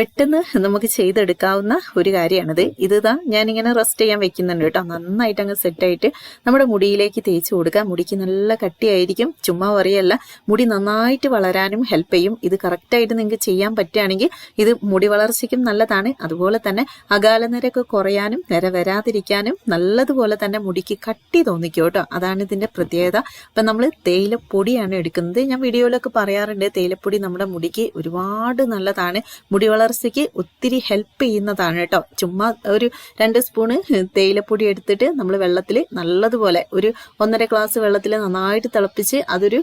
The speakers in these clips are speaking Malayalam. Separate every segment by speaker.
Speaker 1: പെട്ടെന്ന് നമുക്ക് ചെയ്തെടുക്കാവുന്ന ഒരു കാര്യമാണിത്. ഇത് ഇതാ ഞാനിങ്ങനെ റെസ്റ്റ് ചെയ്യാൻ വെക്കുന്നുണ്ട് കേട്ടോ. നന്നായിട്ട് അങ്ങ് സെറ്റായിട്ട് നമ്മുടെ മുടിയിലേക്ക് തേച്ച് കൊടുക്കുക. മുടിക്ക് നല്ല കട്ടിയായിരിക്കും. ചുമ്മാ പറയല്ല. മുടി നന്നായിട്ട് വളരാനും ഹെൽപ്പ് ചെയ്യും. ഇത് കറക്റ്റായിട്ട് നിങ്ങൾക്ക് ചെയ്യാൻ പറ്റുകയാണെങ്കിൽ ഇത് മുടി വളർച്ചയ്ക്കും നല്ലതാണ്. അതുപോലെ തന്നെ അകാല നിരക്ക് കുറയാനും നിര വരാതിരിക്കാനും നല്ലതുപോലെ തന്നെ മുടിക്ക് കട്ടി തോന്നിക്കും കേട്ടോ. അതാണ് ഇതിന്റെ പ്രത്യേകത. അപ്പം നമ്മൾ തേയിലപ്പൊടിയാണ് എടുക്കുന്നത്. ഞാൻ വീഡിയോയിലൊക്കെ പറയാറുണ്ട് തേയിലപ്പൊടി നമ്മുടെ മുടിക്ക് ഒരുപാട് നല്ലതാണ്. മുടി വളർച്ചയ്ക്ക് ഒത്തിരി ഹെൽപ്പ് ചെയ്യുന്നതാണ് കേട്ടോ. ചുമ്മാ ഒരു രണ്ട് സ്പൂണ് തേയിലപ്പൊടി എടുത്തിട്ട് നമ്മൾ വെള്ളത്തിൽ നല്ലതുപോലെ ഒരു ഒന്നര ഗ്ലാസ് വെള്ളത്തിൽ നന്നായിട്ട് തിളപ്പിച്ച് അതൊരു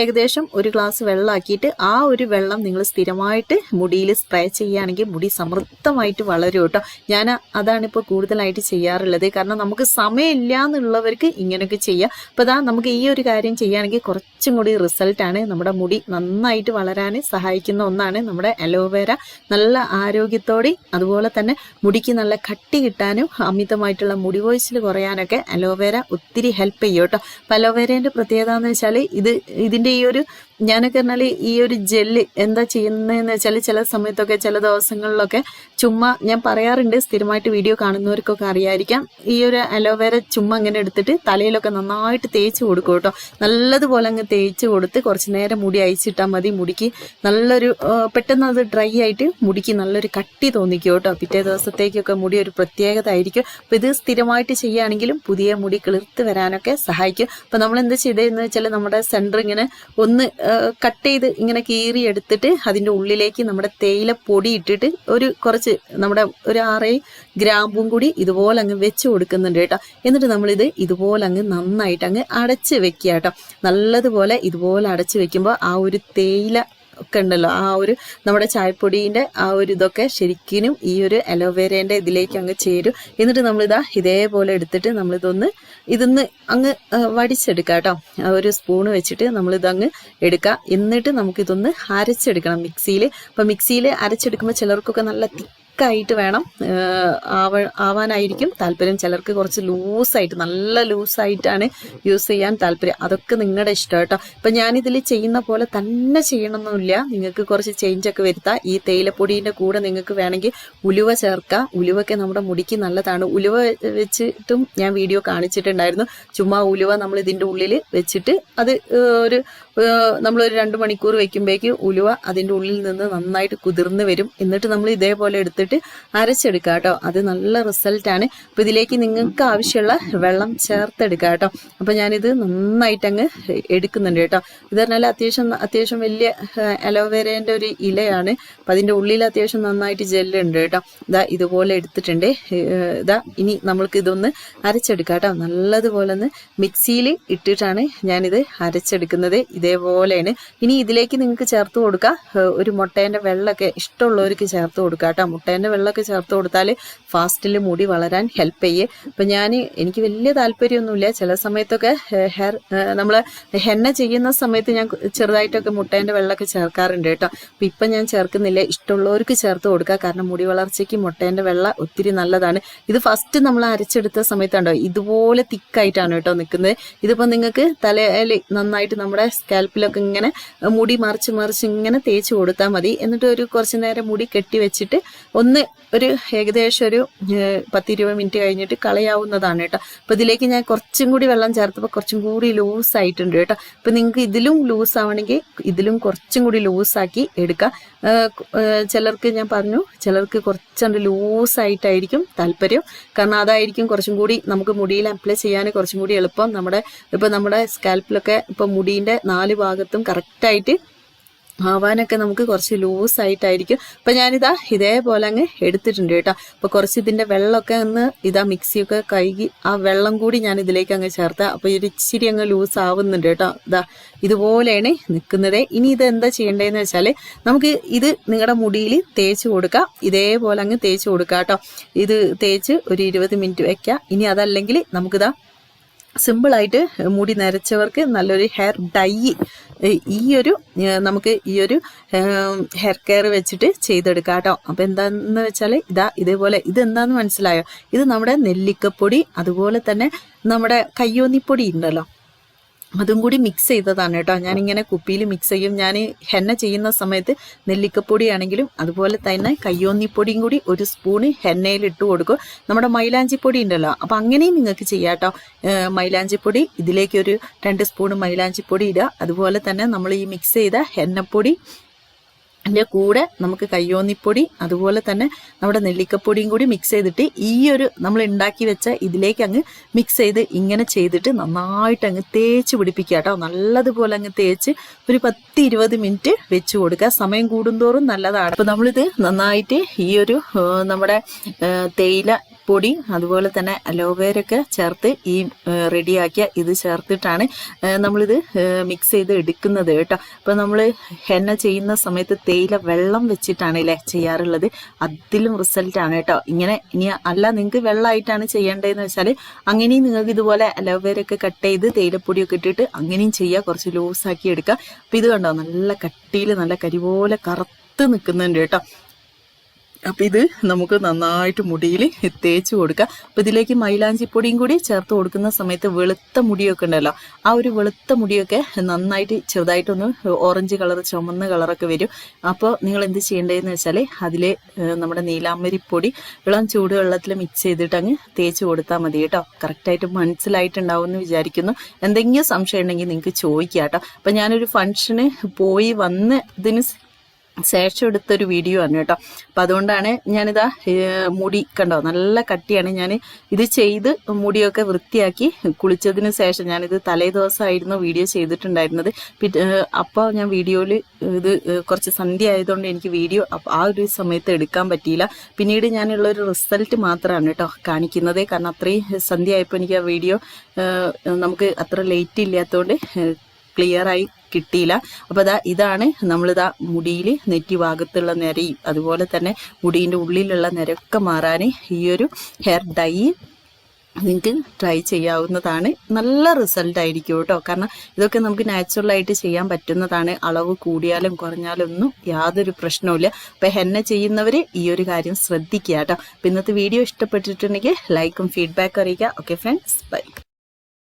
Speaker 1: ഏകദേശം ഒരു ഗ്ലാസ് വെള്ളമാക്കിയിട്ട് ആ ഒരു വെള്ളം നിങ്ങൾ സ്ഥിരമായിട്ട് മുടിയിൽ സ്പ്രേ ചെയ്യുകയാണെങ്കിൽ മുടി സമൃദ്ധമായിട്ട് വളരും കേട്ടോ. ഞാൻ അതാണ് ഇപ്പോൾ കൂടുതലായിട്ട് ചെയ്യാറുള്ളത്. കാരണം നമുക്ക് സമയമില്ല എന്നുള്ളവർക്ക് ഇങ്ങനെയൊക്കെ ചെയ്യാം. അപ്പോൾ അതാ നമുക്ക് ഈ ഒരു കാര്യം ചെയ്യുകയാണെങ്കിൽ കുറച്ചും കൂടി റിസൾട്ടാണ് നമ്മുടെ മുടി നന്നായിട്ട് വളരാൻ സഹായിക്കുന്ന ഒന്നാണ് നമ്മുടെ അലോവേര നല്ല ആരോഗ്യത്തോടെ അതുപോലെ തന്നെ മുടിക്ക് നല്ല കട്ടി കിട്ടാനും അമിതമായിട്ടുള്ള മുടി കൊഴിച്ചിൽ കുറയാനൊക്കെ അലോവേര ഒത്തിരി ഹെൽപ്പ് ചെയ്യും കേട്ടോ. അപ്പം അലോവേരേന്റെ പ്രത്യേകത എന്ന് വെച്ചാൽ ഇത് ഇതിന്റെ ഈ ഒരു ഞാനൊക്കെ പറഞ്ഞാൽ ഈ ഒരു ജെല്ല് എന്താ ചെയ്യുന്നതെന്ന് വെച്ചാൽ ചില സമയത്തൊക്കെ ചില ദിവസങ്ങളിലൊക്കെ ചുമ്മാ ഞാൻ പറയാറുണ്ട് സ്ഥിരമായിട്ട് വീഡിയോ കാണുന്നവർക്കൊക്കെ അറിയായിരിക്കാം. ഈ ഒരു അലോവേര ചുമ്മാ ഇങ്ങനെ എടുത്തിട്ട് തലയിലൊക്കെ നന്നായിട്ട് തേച്ച് കൊടുക്കും കേട്ടോ. നല്ലതുപോലെ അങ്ങ് തേച്ച് കൊടുത്ത് കുറച്ച് നേരം മുടി അയച്ചിട്ടാൽ മതി. മുടിക്ക് നല്ലൊരു പെട്ടെന്ന് അത് ഡ്രൈ ആയിട്ട് മുടിക്ക് നല്ലൊരു കട്ടി തോന്നിക്കും കേട്ടോ. പിറ്റേ ദിവസത്തേക്കൊക്കെ മുടി ഒരു പ്രത്യേകത ആയിരിക്കും. അപ്പോൾ ഇത് സ്ഥിരമായിട്ട് ചെയ്യുകയാണെങ്കിലും പുതിയ മുടി കിളിർത്ത് വരാനൊക്കെ സഹായിക്കും. അപ്പോൾ നമ്മൾ എന്താ ചെയ്തതെന്ന് വെച്ചാൽ നമ്മുടെ സെന്റർ ഇങ്ങനെ ഒന്ന് കട്ട് ചെയ്ത് ഇങ്ങനെ കീറി എടുത്തിട്ട് അതിന്റെ ഉള്ളിലേക്ക് നമ്മുടെ തേയില പൊടി ഇട്ടിട്ട് ഒരു കുറച്ച് നമ്മുടെ ഒരു ആറേ ഗ്രാമ്പും കൂടി ഇതുപോലെ അങ്ങ് വെച്ച് കൊടുക്കുന്നുണ്ട് കേട്ടോ. എന്നിട്ട് നമ്മളിത് ഇതുപോലെ അങ്ങ് നന്നായിട്ട് അങ്ങ് അടച്ച് വെക്കുക കേട്ടോ. നല്ലതുപോലെ ഇതുപോലെ അടച്ച് വെക്കുമ്പോൾ ആ ഒരു തേയില ഒക്കെ ഉണ്ടല്ലോ. ആ ഒരു നമ്മുടെ ചായപ്പൊടീന്റെ ആ ഒരു ഇതൊക്കെ ശരിക്കും ഈ ഒരു അലോവേരേന്റെ ഇതിലേക്ക് അങ്ങ് ചേരും. എന്നിട്ട് നമ്മളിതാ ഇതേപോലെ എടുത്തിട്ട് നമ്മളിതൊന്ന് ഇതൊന്ന് അങ്ങ് വടിച്ചെടുക്കാം കേട്ടോ. ആ ഒരു സ്പൂൺ വെച്ചിട്ട് നമ്മളിത് അങ്ങ് എടുക്കുക എന്നിട്ട് നമുക്കിതൊന്ന് അരച്ചെടുക്കണം മിക്സിയിൽ അപ്പം മിക്സിയിൽ അരച്ചെടുക്കുമ്പോൾ ചിലർക്കൊക്കെ നല്ല തിക്കായിട്ട് വേണം ആവ ആവാനായിരിക്കും താല്പര്യം. ചിലർക്ക് കുറച്ച് ലൂസായിട്ട് നല്ല ലൂസായിട്ടാണ് യൂസ് ചെയ്യാൻ താല്പര്യം. അതൊക്കെ നിങ്ങളുടെ ഇഷ്ടം കേട്ടോ. ഇപ്പം ഞാനിതിൽ ചെയ്യുന്ന പോലെ തന്നെ ചെയ്യണമെന്നില്ല നിങ്ങൾക്ക് കുറച്ച് ചേഞ്ച് ഒക്കെ വരുത്താം. ഈ തേയിലപ്പൊടീന്റെ കൂടെ നിങ്ങൾക്ക് വേണമെങ്കിൽ ഉലുവ ചേർക്കാം. ഉലുവൊക്കെ നമ്മുടെ മുടിക്ക് നല്ലതാണ്. ഉലുവ വെച്ചിട്ടും ഞാൻ വീഡിയോ കാണിച്ചിട്ടുണ്ടായിരുന്നു. ചുമ്മാ ഉലുവ നമ്മൾ ഇതിന്റെ ഉള്ളിൽ വെച്ചിട്ട് അത് ഒരു നമ്മളൊരു രണ്ട് മണിക്കൂർ വെക്കുമ്പോഴേക്ക് ഉലുവ അതിന്റെ ഉള്ളിൽ നിന്ന് നന്നായിട്ട് കുതിർന്ന് വരും. എന്നിട്ട് നമ്മൾ ഇതേപോലെ എടുത്തിട്ട് അരച്ചെടുക്കുക കേട്ടോ. അത് നല്ല റിസൾട്ടാണ് അപ്പോൾ ഇതിലേക്ക് നിങ്ങൾക്ക് ആവശ്യമുള്ള വെള്ളം ചേർത്തെടുക്കുക കേട്ടോ. അപ്പോൾ ഞാനിത് നന്നായിട്ട് അങ്ങ് എടുക്കുന്നുണ്ട് കേട്ടോ. ഇത് പറഞ്ഞാൽ അത്യാവശ്യം അത്യാവശ്യം വലിയ അലോവേരേന്റെ ഒരു ഇലയാണ്. അപ്പം അതിന്റെ ഉള്ളിൽ അത്യാവശ്യം നന്നായിട്ട് ജെല്ലുണ്ട് കേട്ടോ. ഇതാ ഇതുപോലെ എടുത്തിട്ടുണ്ട്. ഇതാ ഇനി നമ്മൾക്ക് ഇതൊന്ന് അരച്ചെടുക്കാം കേട്ടോ. നല്ലതുപോലെ ഒന്ന് മിക്സിയിൽ ഇട്ടിട്ടാണ് ഞാനിത് അരച്ചെടുക്കുന്നത്. ഇതേപോലെയാണ്. ഇനി ഇതിലേക്ക് നിങ്ങൾക്ക് ചേർത്ത് കൊടുക്കുക ഒരു മുട്ടേന്റെ വെള്ളമൊക്കെ ഇഷ്ടമുള്ളവർക്ക് ചേർത്ത് കൊടുക്കാം കേട്ടോ. മുട്ടേന്റെ വെള്ളമൊക്കെ ചേർത്ത് കൊടുത്താൽ ഫാസ്റ്റിൽ മുടി വളരാൻ ഹെൽപ്പ് ചെയ്യേ. അപ്പം ഞാൻ എനിക്ക് വലിയ താല്പര്യമൊന്നുമില്ല. ചില സമയത്തൊക്കെ ഹെയർ നമ്മൾ ഹെന്ന ചെയ്യുന്ന സമയത്ത് ഞാൻ ചെറുതായിട്ടൊക്കെ മുട്ടേന്റെ വെള്ളമൊക്കെ ചേർക്കാറുണ്ട് കേട്ടോ. അപ്പം ഇപ്പം ഞാൻ ചേർക്കുന്നില്ല. ഇഷ്ടമുള്ളവർക്ക് ചേർത്ത് കൊടുക്കുക കാരണം മുടി വളർച്ചയ്ക്ക് മുട്ടേന്റെ വെള്ളം ഒത്തിരി നല്ലതാണ്. ഇത് ഫസ്റ്റ് നമ്മൾ അരച്ചെടുത്ത സമയത്തുണ്ടോ? ഇതുപോലെ തിക്കായിട്ടാണ് കേട്ടോ നിൽക്കുന്നത്. ഇതിപ്പോൾ നിങ്ങൾക്ക് തലയിൽ നന്നായിട്ട് നമ്മുടെ സ്കാൽപ്പിലൊക്കെ ഇങ്ങനെ മുടി മറിച്ച് മറിച്ച് ഇങ്ങനെ തേച്ച് കൊടുത്താൽ മതി. എന്നിട്ട് ഒരു കുറച്ച് നേരം മുടി കെട്ടി വെച്ചിട്ട് ഒന്ന് ഒരു ഏകദേശം ഒരു പത്തിരുപത് മിനിറ്റ് കഴിഞ്ഞിട്ട് കളയാവുന്നതാണ് കേട്ടോ. അപ്പോൾ ഇതിലേക്ക് ഞാൻ കുറച്ചും കൂടി വെള്ളം ചേർത്തപ്പോൾ കുറച്ചും കൂടി ലൂസ് ആയിട്ടുണ്ട് കേട്ടോ. അപ്പോൾ നിങ്ങൾക്ക് ഇതിലും ലൂസ് ആവണമെങ്കിൽ ഇതിലും കുറച്ചും കൂടി ലൂസാക്കി എടുക്കുക ചിലർക്ക് ഞാൻ പറഞ്ഞു ചിലർക്ക് കുറച്ചുണ്ട് ലൂസായിട്ടായിരിക്കും താല്പര്യം. കാരണം അതായിരിക്കും കുറച്ചും കൂടി നമുക്ക് മുടിയിൽ അപ്ലൈ ചെയ്യാൻ കുറച്ചും കൂടി എളുപ്പം. നമ്മുടെ ഇപ്പം നമ്മുടെ സ്കാൽപ്പിലൊക്കെ ഇപ്പം മുടീന്റെ നാല് ഭാഗത്തും കറക്റ്റായിട്ട് ആവാനൊക്കെ നമുക്ക് കുറച്ച് ലൂസായിട്ടായിരിക്കും. അപ്പൊ ഞാനിതാ ഇതേപോലെ അങ്ങ് എടുത്തിട്ടുണ്ട് കേട്ടോ. അപ്പൊ കുറച്ച് ഇതിന്റെ വെള്ളമൊക്കെ ഒന്ന് ഇതാ മിക്സിയൊക്കെ കഴുകി ആ വെള്ളം കൂടി ഞാൻ ഇതിലേക്ക് അങ്ങ് ചേർത്ത അപ്പൊ ഒരു ഇച്ചിരി അങ്ങ് ലൂസ് ആവുന്നുണ്ട് കേട്ടോ. ഇതാ ഇതുപോലെയാണ് നിൽക്കുന്നത്. ഇനി ഇത് എന്താ ചെയ്യേണ്ടതെന്ന് വെച്ചാൽ നമുക്ക് ഇത് നിങ്ങളുടെ മുടിയിൽ തേച്ച് കൊടുക്കാം. ഇതേപോലെ അങ്ങ് തേച്ച് കൊടുക്കാം കേട്ടോ. ഇത് തേച്ച് ഒരു ഇരുപത് മിനിറ്റ് വെക്കാം. ഇനി അതല്ലെങ്കിൽ നമുക്കിതാ സിമ്പിളായിട്ട് മുടി നരച്ചവർക്ക് നല്ലൊരു ഹെയർ ഡൈ ഈ ഒരു നമുക്ക് ഈ ഒരു ഹെയർ കെയർ വെച്ചിട്ട് ചെയ്തെടുക്കാം കേട്ടോ. അപ്പോൾ എന്താണെന്ന് വെച്ചാൽ ഇതാ ഇതേപോലെ ഇതെന്താന്ന് മനസ്സിലായോ? ഇത് നമ്മുടെ നെല്ലിക്കപ്പൊടി അതുപോലെ തന്നെ നമ്മുടെ കയ്യോന്നിപ്പൊടി ഉണ്ടല്ലോ. അതും കൂടി മിക്സ് ചെയ്തതാണ് കേട്ടോ. ഞാനിങ്ങനെ കുപ്പിയിൽ മിക്സ് ചെയ്യും. ഞാൻ ഹെന്ന ചെയ്യുന്ന സമയത്ത് നെല്ലിക്കപ്പൊടി ആണെങ്കിലും അതുപോലെ തന്നെ കയ്യോന്നിപ്പൊടിയും കൂടി ഒരു സ്പൂണ് ഹെന്നയിൽ ഇട്ട് കൊടുക്കും. നമ്മുടെ മൈലാഞ്ചിപ്പൊടി ഉണ്ടല്ലോ. അപ്പം അങ്ങനെയും നിങ്ങൾക്ക് ചെയ്യാം കേട്ടോ. മൈലാഞ്ചിപ്പൊടി ഇതിലേക്ക് ഒരു രണ്ട് സ്പൂണ് മൈലാഞ്ചിപ്പൊടി ഇടുക. അതുപോലെ തന്നെ നമ്മൾ ഈ മിക്സ് ചെയ്ത ഹെന്നപ്പൊടി അതിന്റെ കൂടെ നമുക്ക് കയ്യോന്നിപ്പൊടി അതുപോലെ തന്നെ നമ്മുടെ നെല്ലിക്കപ്പൊടിയും കൂടി മിക്സ് ചെയ്തിട്ട് ഈ ഒരു നമ്മൾ ഉണ്ടാക്കി വെച്ച ഇതിലേക്ക് അങ്ങ് മിക്സ് ചെയ്ത് ഇങ്ങനെ ചെയ്തിട്ട് നന്നായിട്ട് അങ്ങ് തേച്ച് പിടിപ്പിക്കുക കേട്ടോ. നല്ലതുപോലെ അങ്ങ് തേച്ച് ഒരു പത്ത് ഇരുപത് മിനിറ്റ് വെച്ച് കൊടുക്കുക. സമയം കൂടുന്തോറും നല്ലതാണ്. അപ്പോൾ നമ്മളിത് നന്നായിട്ട് ഈ ഒരു നമ്മുടെ തേയില പൊടി അതുപോലെ തന്നെ അലോവേരൊക്കെ ചേർത്ത് ഈ റെഡിയാക്കിയ ഇത് ചേർത്തിട്ടാണ് നമ്മളിത് മിക്സ് ചെയ്ത് എടുക്കുന്നത് കേട്ടോ. അപ്പോൾ നമ്മൾ ഹെന്ന ചെയ്യുന്ന സമയത്ത് തേയില വെള്ളം വെച്ചിട്ടാണ് അല്ലേ ചെയ്യാറുള്ളത്. അതിലും റിസൾട്ടാണ് കേട്ടോ. ഇങ്ങനെ ഇനി അല്ല നിങ്ങൾക്ക് വെള്ളമായിട്ടാണ് ചെയ്യേണ്ടതെന്ന് വെച്ചാൽ അങ്ങനെയും നിങ്ങൾക്ക് ഇതുപോലെ അലോവേരൊക്കെ കട്ട് ചെയ്ത് തേയിലപ്പൊടിയൊക്കെ ഇട്ടിട്ട് അങ്ങനെയും ചെയ്യുക കുറച്ച് ലൂസാക്കി എടുക്കുക അപ്പോൾ ഇത് കണ്ടോ? നല്ല കട്ടിയിൽ നല്ല കരിപോലെ കറുത്ത് നിൽക്കുന്നുണ്ട് കേട്ടോ. അപ്പൊ ഇത് നമുക്ക് നന്നായിട്ട് മുടിയിൽ തേച്ച് കൊടുക്കുക അപ്പോൾ ഇതിലേക്ക് മൈലാഞ്ചിപ്പൊടിയും കൂടി ചേർത്ത് കൊടുക്കുന്ന സമയത്ത് വെളുത്ത മുടിയൊക്കെ ഉണ്ടല്ലോ ആ ഒരു വെളുത്ത മുടിയൊക്കെ നന്നായിട്ട് ചെറുതായിട്ടൊന്ന് ഓറഞ്ച് കളർ ചുമന്ന കളറൊക്കെ വരും. അപ്പോൾ നിങ്ങൾ എന്ത് ചെയ്യേണ്ടതെന്ന് വെച്ചാൽ അതിൽ നമ്മുടെ നീലാമ്പരിപ്പൊടി ഇളം ചൂടുവെള്ളത്തിൽ മിക്സ് ചെയ്തിട്ട് അങ്ങ് തേച്ച് കൊടുത്താൽ മതി കേട്ടോ. കറക്റ്റായിട്ട് മനസ്സിലായിട്ടുണ്ടാവും എന്ന് വിചാരിക്കുന്നു. എന്തെങ്കിലും സംശയം ഉണ്ടെങ്കിൽ നിങ്ങൾക്ക് ചോദിക്കാം കേട്ടോ. അപ്പം ഞാനൊരു ഫംഗ്ഷന് പോയി വന്ന് ഇതിന് ശേഷം എടുത്തൊരു വീഡിയോ ആണ് കേട്ടോ. അപ്പം അതുകൊണ്ടാണ് ഞാനിതാ മുടി കണ്ടോ? നല്ല കട്ടിയാണ്. ഞാൻ ഇത് ചെയ്ത് മുടിയൊക്കെ വൃത്തിയാക്കി കുളിച്ചതിന് ശേഷം ഞാനിത് തലേ ദിവസമായിരുന്നു വീഡിയോ ചെയ്തിട്ടുണ്ടായിരുന്നത്. അപ്പോൾ ഞാൻ വീഡിയോയിൽ ഇത് കുറച്ച് സന്ധ്യ ആയതുകൊണ്ട് എനിക്ക് വീഡിയോ ആ ഒരു സമയത്ത് എടുക്കാൻ പറ്റിയില്ല. പിന്നീട് ഞാനുള്ളൊരു റിസൾട്ട് മാത്രമാണ് കേട്ടോ കാണിക്കുന്നത്. കാരണം അത്രയും സന്ധ്യ ആയപ്പോൾ എനിക്ക് ആ വീഡിയോ നമുക്ക് അത്ര ലേറ്റ് ഇല്ലാത്തതുകൊണ്ട് ആയി കിട്ടിയില്ല. അപ്പോൾ അതാ ഇതാണ് നമ്മളിതാ മുടിയിൽ നെറ്റി ഭാഗത്തുള്ള നിരയും അതുപോലെ തന്നെ മുടീന്റെ ഉള്ളിലുള്ള നിരയൊക്കെ മാറാൻ ഈ ഒരു ഹെയർ ഡൈ നിങ്ങൾക്ക് ട്രൈ ചെയ്യാവുന്നതാണ്. നല്ല റിസൾട്ട് ആയിരിക്കും കേട്ടോ. കാരണം ഇതൊക്കെ നമുക്ക് നാച്ചുറലായിട്ട് ചെയ്യാൻ പറ്റുന്നതാണ്. അളവ് കൂടിയാലും കുറഞ്ഞാലും ഒന്നും യാതൊരു പ്രശ്നവുമില്ല. അപ്പം ഹെന്ന ചെയ്യുന്നവർ ഈ ഒരു കാര്യം ശ്രദ്ധിക്കുക കേട്ടോ. അപ്പം ഇന്നത്തെ വീഡിയോ ഇഷ്ടപ്പെട്ടിട്ടുണ്ടെങ്കിൽ ലൈക്കും ഫീഡ്ബാക്കും അറിയിക്കുക. Okay friends bye